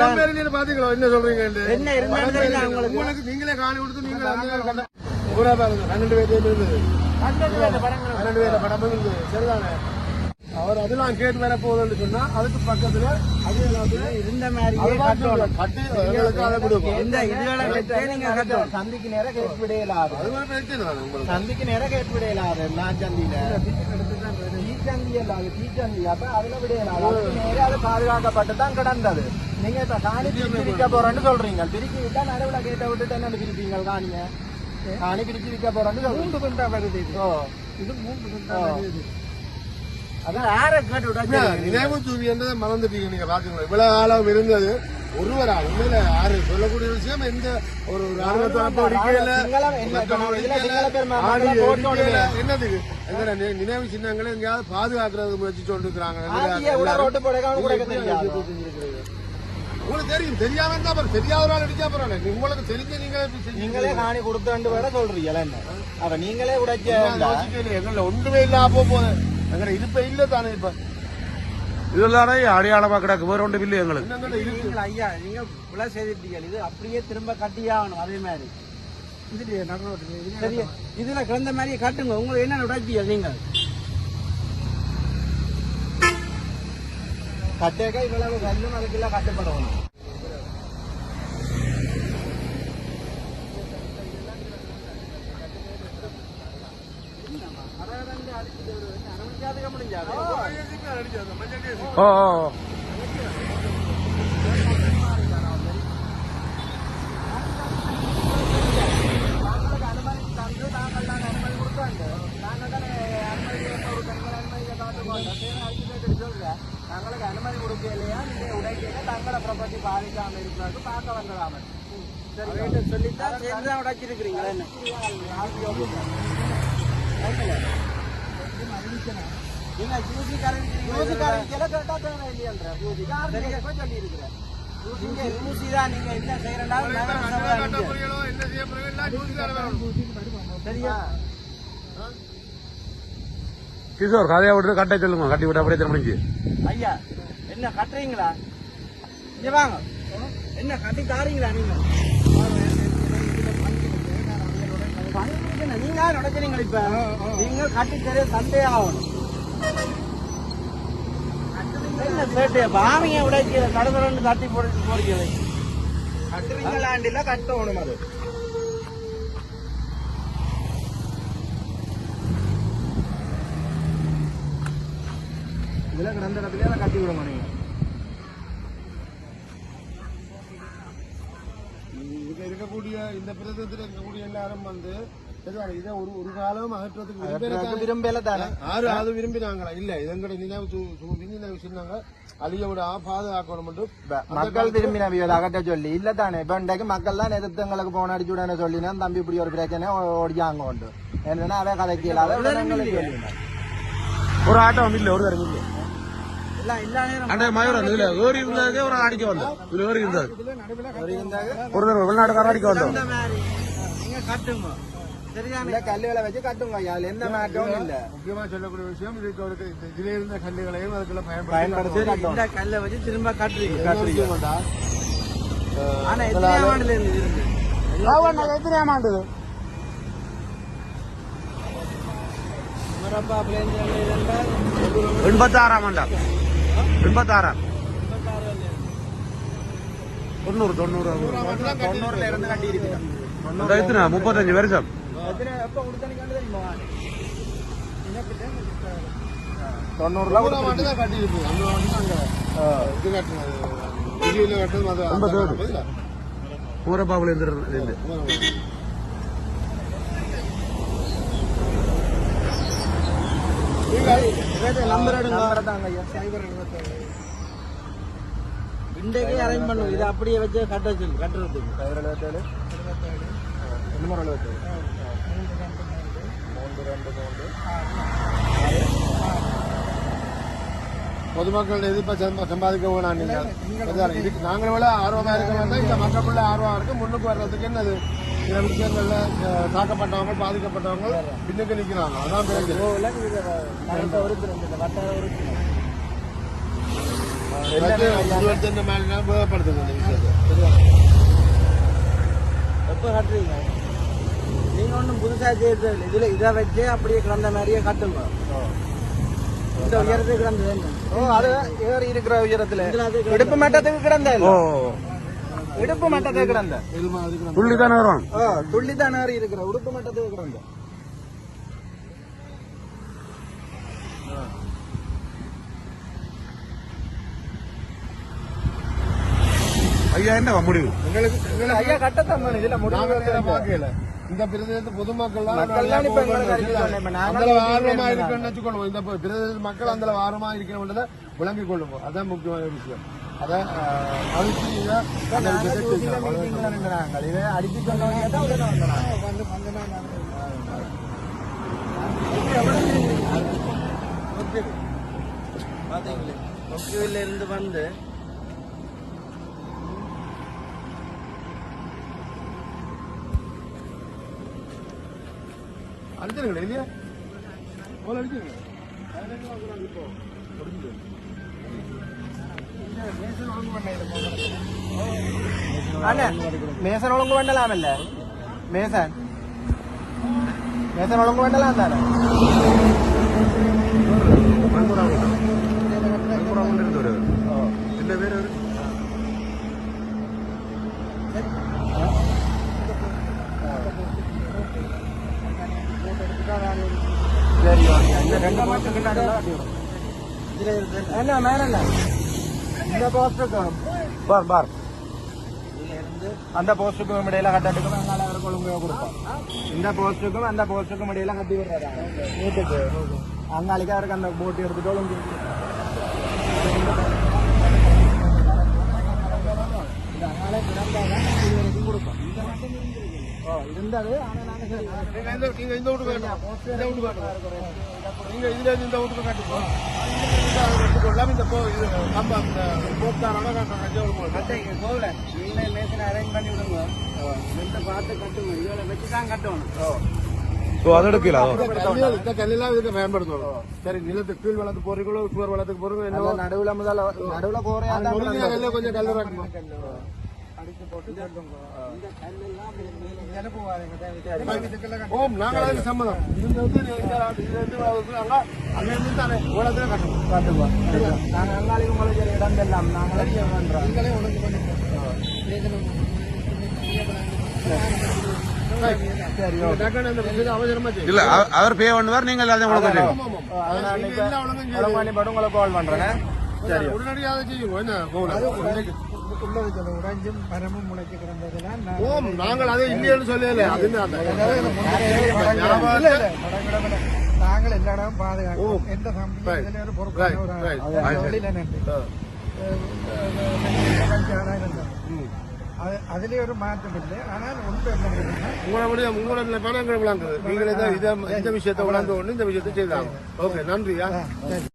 படம் பேரு நீங்க பாத்தீங்களா? என்ன சொல்றீங்க என்ன உங்களுக்கு. நீங்களே காணி கொடுத்து கண்ட ஊரா பாருங்க. பன்னெண்டு பேர் பன்னெண்டு பேர் படம் இருந்தது சரிதானே? அவர் அதெல்லாம் கேட்டு வர போகுதுன்னு சொன்னா அதுக்கு பக்கத்துல அது இருந்த கட்டணும். கட்டி எங்களுக்கு அதை கொடுக்கும் எந்த இதுகளை வச்சே நீங்க கட்டணும். சந்திக்கு நேரம் கேட்டு விடையலாது அது ஒரு பிரச்சனை சந்திக்கு நேரம் கேட்டு விடையலாது நான் சந்தியில. தீச்சந்தி இல்லாது தீச்சந்தி அப்ப அதுல விடையலாது அதுக்கு நேரம் அது பாதுகாக்கப்பட்டு தான் கிடந்தது. நீங்க இப்ப காணி விற்க போறேன்னு சொல்றீங்க. பிரிச்சு விட்டா நடுவுல கேட்ட விட்டுட்டு என்ன பிரிப்பீங்க காணிங்க காணி பிரிச்சு விற்க போறேன்னு மூன்று வருது ஓ. இது மூன்று விட்டா என்ன, நினைவு தூவி என்றதை மறந்துட்டீங்க நீங்க பாத்தீங்களா இவ்வளவு காலம் இருந்தது ஒருவரா? உண்மையில யாரு? சொல்லக்கூடிய விஷயம் எந்த ஒரு அடிக்கல. என்னதுக்கு? நி- நினைவு சின்னங்களை எங்கேயாவது பாதுகாக்கிறது முயற்சி தெரியாது. உங்களுக்கு தெரியும். தெரியாம இருந்தா அப்புறம் தெரியாத ஆள் அடிச்சா பரவாயில்ல உங்களுக்கு தெரிஞ்ச நீங்க எப்படி செஞ்சீங்க? நீங்களே காணி கொடுத்து வர சொல்றீங்களா என்ன? அப்ப நீங்களே நான். எங்கள்ல ஒன்றுமே இல்லாம போக போகுது. எங்கட இருப்ப இல்ல தானே இப்ப இதெல்லாம் அடையாளமா கிடக்கு வேற ஒன்றும் இல்லை எங்களுக்கு நீங்கள் ஐயா நீங்க புல செய்திருப்பீங்க இது அப்படியே திரும்ப கட்டியாகணும் அதே மாதிரி சரி இதுல கிடந்த மாதிரியே கட்டுங்க உங்களுக்கு என்ன உடைப்பீங்க நீங்க கட்டேக்க இவ்வளவு கல்லும் அதுக்கெல்லாம் கட்டுப்படணும் ஓ ஓ தாங்களுக்கு அனுமதி தந்து தாங்கள் தான் அனுமதி கொடுத்தாங்க நாங்கள் தானே அனுமதி ஒரு பெண்கள் அனுமதியை காட்டுக்கோங்க சரி அடிச்சுட்டு சொல்லுங்க தங்களுக்கு அனுமதி கொடுக்கலையா நீங்க உடைக்கல தங்களை ப்ராப்பர்ட்டி பாதிக்காம இருக்கிறது பார்க்க வந்துடாம சரி சொல்லித்தான் சேர்ந்துதான் உடைச்சிருக்கிறீங்களா என்ன தேவை இல்லையன்ற. நீங்க என்ன யோசிக்காத வேணும். சரியா? கிஷோர் கதையை விட்டு கட்ட சொல்லுங்க. கட்டி விட்டு அப்படியே முடிஞ்சு ஐயா என்ன கட்டுறீங்களா? இங்க வாங்க. என்ன கட்டி தாரீங்களா நீங்க? நீங்க யார் நடக்கிறீங்களா இப்ப. நீங்க கட்டி தெரிய சண்டே ஆகணும். என்ன சேட்டு பாவிங்க உடைக்கிற கடவுள் தட்டி போட்டு போடுகிறது கட்டுறீங்களாண்டில கட்டணும் அது. இதுல கிடந்த இடத்துல கட்டி விடணும் நீங்க இதுல இருக்கக்கூடிய இந்த பிரதேசத்துல இருக்கக்கூடிய எல்லாரும் வந்து இதை ஒரு ஒரு காலம் விரும்புறாங்க. விரும்பல தானே? யாரு அது விரும்பினாங்களா? இல்ல இதங்கட நினைவு நினைவு சொன்னாங்க அழிய விட பாதுகாக்கணும் மக்கள் திரும்பி அகட்ட சொல்லி இல்ல தானே? இப்ப இன்றைக்கு மக்கள் தான் எதிர்த்து எங்களுக்கு போன அடிச்சு விடனே சொல்லினா தம்பி இப்படி ஒரு பிரச்சனை ஓடியாங்க உண்டு. என்னன்னா அவ கதைக்கு இல்லாத ஒரு ஆட்டம் இல்ல ஒரு தரம் இல்ல. அண்டே மயூரன் இதுல ஏறி இருந்ததே ஒரு அடிக்க வந்தோம். இதுல ஏறி இருந்தது ஒரு தடவை வெளிநாட்டுக்காரன் அடிக்க வந்தோம். கல்லுகளை வச்சு கட்டுங்க. எந்த மாற்றமும் இல்ல. முக்கியமா சொல்லக்கூடிய விஷயம் இதுக்கு ஒரு இந்த இதுல இருந்த கல்லுகளையும் அதுக்குள்ள பயன்படுத்தி பயன்படுத்தி இந்த கல்லை வச்சு திரும்ப கட்டுறீங்க. கட்டுறீங்க. ஆனா எத்தனை ஆண்டுல இருந்து இருக்கு? எத்தனையாம் ஆண்டு? மரப்பா பிளேஞ்சல் இருந்தால் எண்பத்தாறாம் ஆண்டா. எண்பத்தாறாம் தொண்ணூறு தொண்ணூறு தொண்ணூறுல இருந்து கட்டி இருக்கிறேன் அந்த எத்தனை இன்றைக்கே அரேஞ்ச் பண்ணுங்க இதை அப்படியே வச்சு கட்ட சொல்லு கட்டுறதுக்கு எழுபத்தேழு எண்ணூறு எழுபத்தேழு மூன்று ரெண்டு மூன்று. பொதுமக்கள் எதிர்ப்ப சம்ப- சம்பாதிக்க வேணாம் நீங்க அதான் இதுக்கு நாங்கள் விட ஆர்வமா இருக்க வேண்டாம் இந்த மக்களுக்குள்ள ஆர்வம் இருக்கு. முன்னுக்கு வர்றதுக்கு என்னது? சில விஷயங்கள்ல தாக்கப்பட்டவங்க பாதிக்கப்பட்டவங்க பின்னுக்கு நிக்கிறாங்க. அதான் இருபத்தஞ்சு மேலே இந்த விஷயத்தை. எப்ப கட்டுறீங்க. நீங்க ஒண்ணும் புதுசா செய்யறது இல்லை. இதுல இதை வச்சு அப்படியே கிடந்த மாதிரியே கட்டுங்க. இந்த உயரத்துக்கு கிடந்தது? ஓ அது ஏறி இருக்கிற உயரத்துல. இடுப்பு மட்டத்துக்கு கிடந்த ஓ. இடுப்பு மட்டத்துக்கு கிடந்த. தானே வரும் துள்ளி தான் இருக்கிற உடுப்பு மட்டத்துக்கு கிடந்த. ஐயா என்ன முடிவு? எங்களுக்கு ஐயா கட்டத்தான். இதுல முடிவு. இந்த பிரதேசத்து பொதுமக்கள் ஆர்வமா இருக்கேன் இருக்குன்னு இந்த மக்கள் அந்த ஆர்வமா இருக்கணும்ன்றத விளங்கிக் கொள்ளுவோம் அதான் முக்கியமான விஷயம். அத நின்றாங்க. இதை தான் உடனே வந்தாங்க. மொக்கியூர்ல இருந்து வந்து அடிச்சிருங்களே இல்லையா போல அடிச்சிருங்க அண்ணே மேசன் ஒழுங்கு பண்ணலாமல்ல மேசன் மேசன் ஒழுங்கு பண்ணலாம் தானே இந்த பேர் சரி ஓகே இந்த ரெண்டு மாசம் கிட்ட என்ன மேல என்ன இந்த போஸ்டுக்கும் பார் பார். அந்த போஸ்டுக்கும் இடையில கட்டட்டுக்கும் அங்கால அவருக்கு ஒழுங்கு கொடுப்போம் இந்த போஸ்டுக்கும் அந்த போஸ்டுக்கும் இடையில கட்டி விடுறாரு வீட்டுக்கு. அங்காளிக்கு அவருக்கு அந்த போட்டு எடுத்துட்டு ஒழுங்கு இது கொடுப்போம் இந்த மட்டும் ஓ இருந்தது ஆனா நாங்க இந்த வீட்டுக்கு கட்டுங்க. இந்த வீட்டுக்கு கட்டுங்க. நீங்க இதுல இந்த வீட்டுக்கு கட்டுங்க. எல்லாம் இந்த போ- இது கம்பா, இந்த போத்தாரோட கட்டுறாங்க. ஜவுளி போல. கட்டைங்க கோவில நீங்களே மேசனை அரேஞ்ச் பண்ணி விடுங்க ரெண்டு பார்த்து கட்டுங்க இதோட வச்சு தான் கட்டணும் இதுக்கு பயன்படுத்தணும். சரி நிலத்துக்கு கீழ் வளத்துக்கு போறீங்களோ சுவர் வளத்துக்கு போறீங்களோ அந்த ஓம் நாங்கள் அதுக்கு சம்மதம். இருந்து வந்து நீங்க இருந்து வந்து அங்க அங்க இருந்து தானே ஓலத்துல கட்டணும் காட்டுவோம் நாங்க அங்காளிக்கு முளைக்கிற இடம் எல்லாம் நாங்களே பண்றோம். நீங்களே பண்ணி நீங்க செய்யுங்க. இல்ல அவ- அவர் பே பண்ணுவார் நீங்கள் எல்லாத்தையும் ஒழுங்கு செய்யும் ஆமா, ஆமா. அதனால நீங்க இப்ப எல்லாம் ஒழுங்கா ஒரு மணி படம் உங்களை கால் பண்றேன் உடனடியாக செய்யுங்க. கோவில் உடைஞ்சும் மரமும் முளைச்சு கிடந்ததுலாம் ஓம் நாங்கள் அதை இல்லைன்னு சொல்லல நாங்கள் எல்லா இடமும் ஓ. பாதுகாக்கும் எந்த இதுல ஒரு பொறுப்பான ஒரு. வெளியில நின்று. அதிலே ஒரு மாற்றம் இல்லை. ஆனால் ஒன்று என்ன கேட்டீங்கன்னா, உங்களுடைய உங்களுடைய பணங்கள் விளங்குது. நீங்களே தான் இதை இந்த விஷயத்தை விளங்க ஒன்று இந்த விஷயத்தை செய்தாங்க. ஓகே நன்றியா